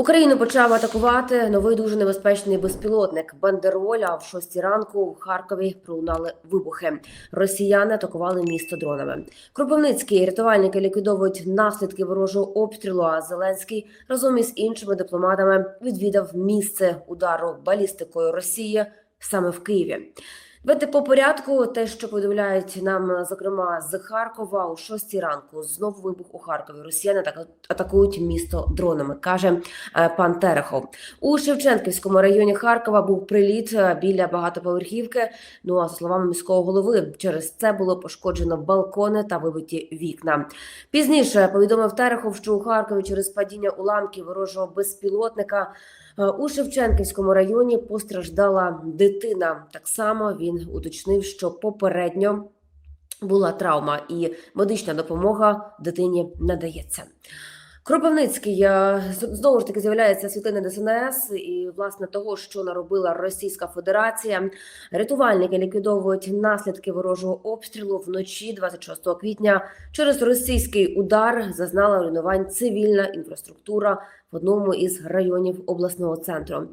Україну почав атакувати новий дуже небезпечний безпілотник Бандероль. А в шостій ранку в Харкові пролунали вибухи. Росіяни атакували місто дронами. Кропивницькі рятувальники ліквідовують наслідки ворожого обстрілу. А Зеленський разом із іншими дипломатами відвідав місце удару балістикою Росії саме в Києві. Давайте по порядку, те, що повідомляють нам, зокрема з Харкова, о 6 ранку знову вибух у Харкові. Росіяни атаку- атакують місто дронами, каже е, пан Терехов. У Шевченківському районі Харкова був приліт е, біля багатоповерхівки. Ну а за словами міського голови, через це було пошкоджено балкони та вибиті вікна. Пізніше повідомив Терехов, що у Харкові через падіння уламків ворожого безпілотника Е, У Шевченківському районі постраждала дитина. Так само він уточнив, що попередньо була травма і медична допомога дитині надається. Кропивницький е, знову ж таки з'являється світлини ДСНС і власне того, що наробила Російська Федерація. Рятувальники ліквідовують наслідки ворожого обстрілу вночі 26 квітня. Через російський удар зазнала руйнувань цивільна інфраструктура в одному із районів обласного центру.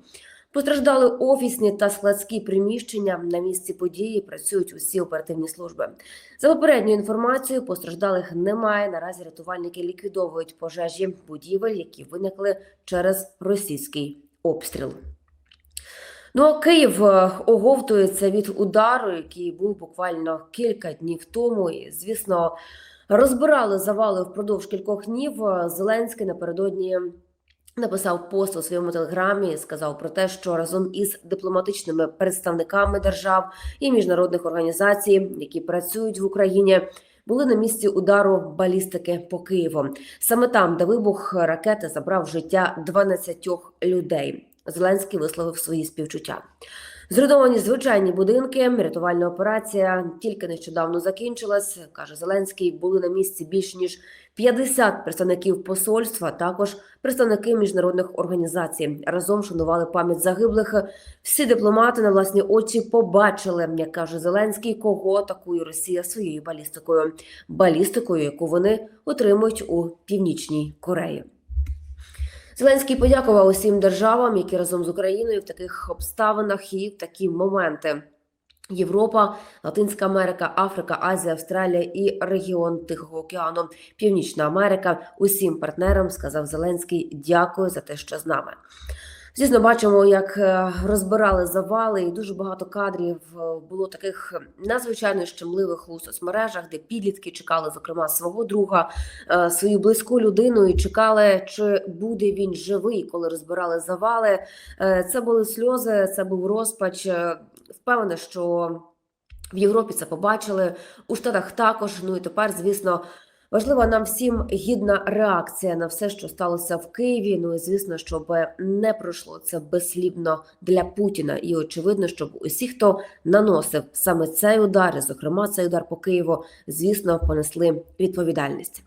Постраждали офісні та складські приміщення. На місці події працюють усі оперативні служби. За попередньою інформацією, постраждалих немає. Наразі рятувальники ліквідовують пожежі будівель, які виникли через російський обстріл. Ну а Київ е, оговтується від удару, який був буквально кілька днів тому. І звісно, розбирали завали впродовж кількох днів. Е, Зеленський напередодні написав пост у своєму телеграмі. Сказав про те, що разом із дипломатичними представниками держав і міжнародних організацій, які працюють в Україні. Були на місці удару балістики по Києву. Саме там, де вибух ракети забрав життя 12 людей. Зеленський висловив свої співчуття. Зруйновані звичайні будинки. Рятувальна операція тільки нещодавно закінчилась. каже Зеленський. Були на місці більш ніж 50 представників посольства, також представники міжнародних організацій. Разом шанували пам'ять загиблих. Всі дипломати на власні очі побачили, як каже Зеленський, кого атакує Росія своєю балістикою, балістикою, яку вони отримують у північній Кореї. Зеленський подякував усім державам, які разом з Україною в таких обставинах і в такі моменти. Європа, Латинська Америка, Африка, Азія, Австралія і регіон Тихого океану, Північна Америка. Усім партнерам сказав Зеленський дякую за те, що з нами. Звісно, бачимо, як е, розбирали завали, і дуже багато кадрів е, було таких надзвичайно щемливих у соцмережах, де підлітки чекали, зокрема, свого друга, е, свою близьку людину, і чекали, чи буде він живий, коли розбирали завали. Це були сльози, це був розпач. Впевнена, що в Європі це побачили, у Штатах також. Ну і тепер, звісно, важлива нам всім гідна реакція на все, що сталося в Києві. Ну і звісно, щоб не пройшло це безслідно для Путіна. І очевидно, щоб усі, хто наносив саме цей удар, і, зокрема цей удар по Києву, звісно, понесли відповідальність.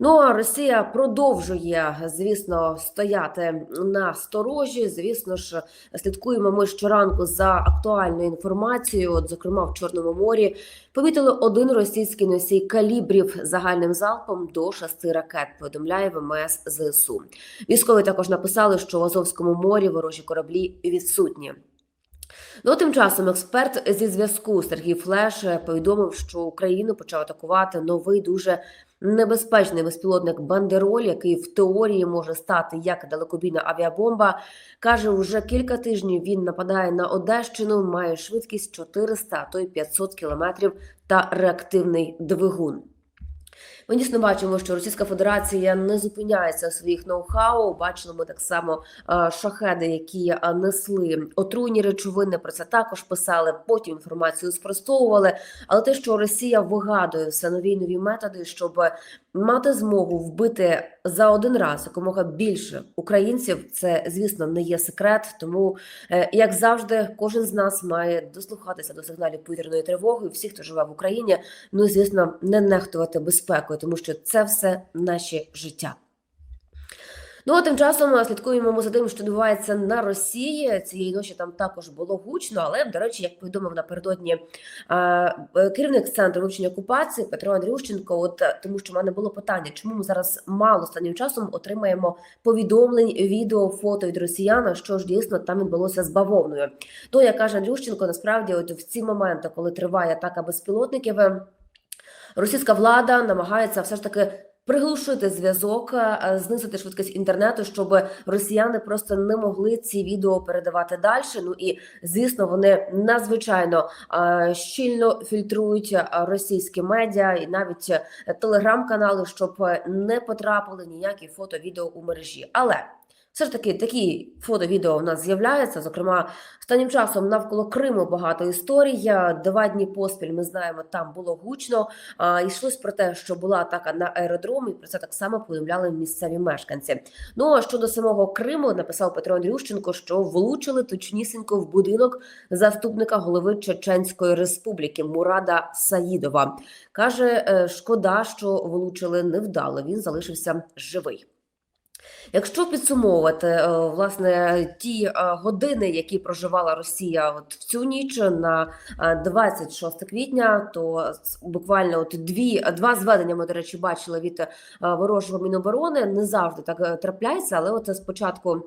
Ну а Росія продовжує, звісно, стояти на сторожі. Звісно ж, слідкуємо ми щоранку за актуальною інформацією. От, зокрема, в Чорному морі помітили один російський носій калібрів загальним залпом до шести ракет. Повідомляє ВМС ЗСУ. Військові також написали, що в Азовському морі ворожі кораблі відсутні. Ну, тим часом експерт зі зв'язку Сергій Флеш повідомив, що Україну почав атакувати новий дуже небезпечний безпілотник Бандероль, який в теорії може стати як далекобійна авіабомба. Каже, вже кілька тижнів він нападає на Одещину, має швидкість 400, а то й 500 кілометрів та реактивний двигун. Ми дійсно бачимо, що Російська Федерація не зупиняється у своїх ноу-хау. Бачили ми так само е, шахеди, які е, несли отруйні речовини. Про це також писали. Потім інформацію спростовували. Але те, що Росія вигадує все нові нові методи, щоб мати змогу вбити за один раз якомога більше українців, це звісно не є секрет. Тому, е, як завжди, кожен з нас має дослухатися до сигналів повітряної тривоги. Всі, хто живе в Україні, ну звісно, не нехтувати безпекою, тому що це все наші життя. Ну а тим часом слідкуємо за тим, що відбувається на Росії. Цієї ночі там також було гучно, але до речі, як повідомив напередодні е, керівник центру вивчення окупації Петро Андрющенко. От е, тому, що в мене було питання, чому ми зараз мало останнім часом отримаємо повідомлень, відео, фото від росіян, що ж дійсно там відбулося з бавовною. То як каже Андрющенко, насправді, от в ці моменти, коли триває атака безпілотників, е, російська влада намагається все ж таки. Приглушити зв'язок, е, знизити швидкість інтернету, щоб росіяни просто не могли ці відео передавати далі. Ну і звісно, вони надзвичайно е, щільно фільтрують російські медіа і навіть телеграм-канали, щоб не потрапили ніякі фото, відео у мережі. Але все ж таки такі фото-відео в нас з'являються. Зокрема, останнім часом навколо Криму багато історій. Два дні поспіль ми знаємо, там було гучно. А, йшлось про те, що була атака на аеродром, і про це так само повідомляли місцеві мешканці. Ну а щодо самого Криму, написав Петро Андрющенко, що влучили точнісінько в будинок заступника голови Чеченської республіки Мурада Саїдова. каже, е, шкода, що влучили невдало. Він залишився живий. Якщо підсумовувати е, власне ті е, години, які проживала Росія от в цю ніч на е, 26 квітня, то буквально от дві два зведення ми, до речі, бачили від е, ворожого міноборони. Не завжди так е, трапляється, але от спочатку.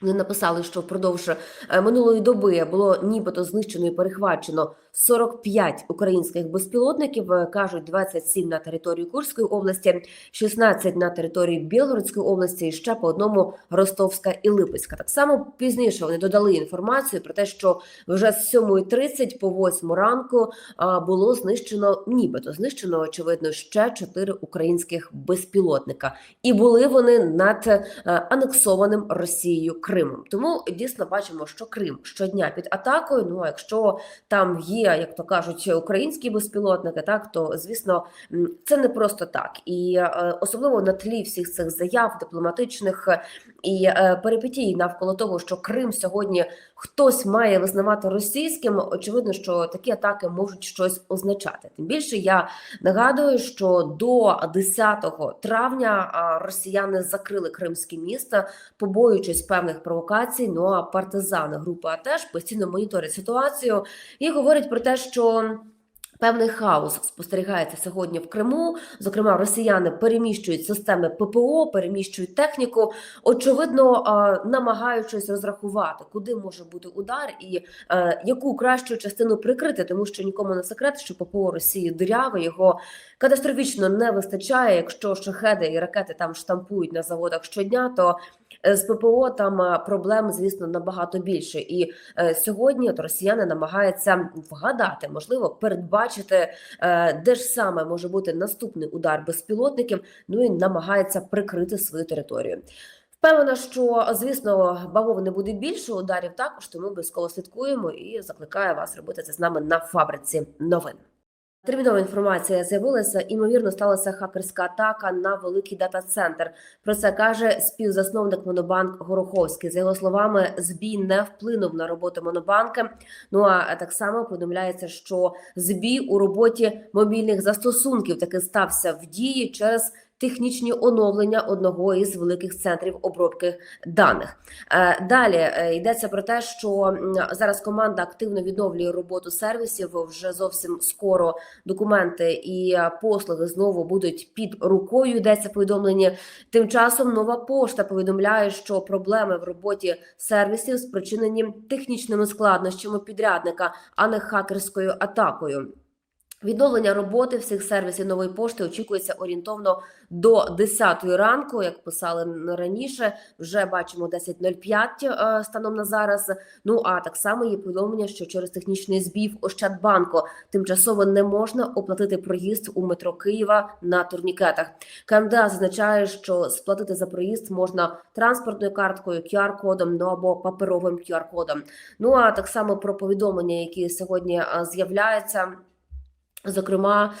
Вони написали, що впродовж е, минулої доби було нібито знищено і перехвачено 45 українських безпілотників. е, кажуть 27 на території Курської області, 16 на території Білгородської області, і ще по одному Ростовська і Липецька. Так само пізніше вони додали інформацію про те, що вже з 7.30 по 8 ранку було знищено, нібито знищено очевидно ще 4 українських безпілотника, і були вони над е, анексованим Росією Кримом. Тому дійсно бачимо, що Крим щодня під атакою. Ну а якщо там є, як то кажуть, українські безпілотники, так то звісно це не просто так, і е, особливо на тлі всіх цих заяв дипломатичних е, і е, перипетій навколо того, що Крим сьогодні хтось має визнавати російським. Очевидно, що такі атаки можуть щось означати. Тим більше я нагадую, що до 10 травня росіяни закрили кримське місто, побоюючись певних провокацій. Ну а партизани групи АТЕШ постійно моніторять ситуацію і говорять про те, що. Певний хаос спостерігається сьогодні в Криму. Зокрема, росіяни переміщують системи ППО, переміщують техніку, очевидно, намагаючись розрахувати, куди може бути удар і е, яку кращу частину прикрити, тому що нікому не секрет, що ППО Росії диряве, його катастрофічно не вистачає. Якщо шахеди і ракети там штампують на заводах щодня, то е, з ППО там е, проблем, звісно, набагато більше. І сьогодні от росіяни намагаються вгадати, можливо, передбачити, е, де ж саме може бути наступний удар безпілотників. Ну і намагається прикрити свою територію. Впевнена, що звісно бавовни буде більше ударів також, тому обов'язково слідкуємо і закликаю вас робити це з нами на фабриці новин. Термінова інформація з'явилася. Імовірно, сталася хакерська атака на великий дата-центр. Про це каже співзасновник Монобанк Гороховський. За його словами, збій не вплинув на роботу Монобанка. Ну а так само повідомляється, що збій у роботі мобільних застосунків таки стався в дії через технічні оновлення одного із великих центрів обробки даних. Е, Далі е, йдеться про те, що зараз команда активно відновлює роботу сервісів. Вже зовсім скоро документи і е, послуги знову будуть під рукою. Йдеться повідомлення. Тим часом нова пошта повідомляє, що проблеми в роботі сервісів спричинені технічними складнощами підрядника, а не хакерською атакою. Відновлення роботи всіх сервісів нової пошти очікується орієнтовно до 10 ранку, як писали раніше. Вже бачимо 10.05 е, станом на зараз. Ну а так само є повідомлення, що через технічний збій в Ощадбанку тимчасово не можна оплатити проїзд у метро Києва на турнікетах. КМДА зазначає, що сплатити за проїзд можна транспортною карткою, QR-кодом, ну або паперовим QR-кодом. Ну а так само про повідомлення, які сьогодні е, з'являються. Зокрема,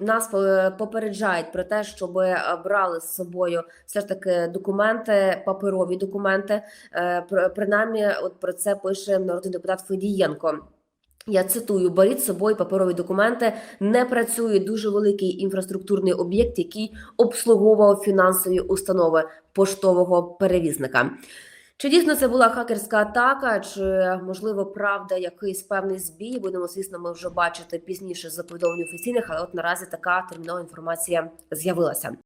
нас попереджають про те, щоб е, брали з собою все ж таки документи, паперові документи. Е, Принаймні, от про це пише народний депутат Федієнко. Я цитую: беріть з собою паперові документи. Не працює дуже великий інфраструктурний об'єкт, який обслуговував фінансові установи поштового перевізника. Чи дійсно це була хакерська атака, чи можливо правда якийсь певний збій? Будемо, звісно, ми вже бачити пізніше за повідомлень офіційних, але от наразі така термінова інформація з'явилася.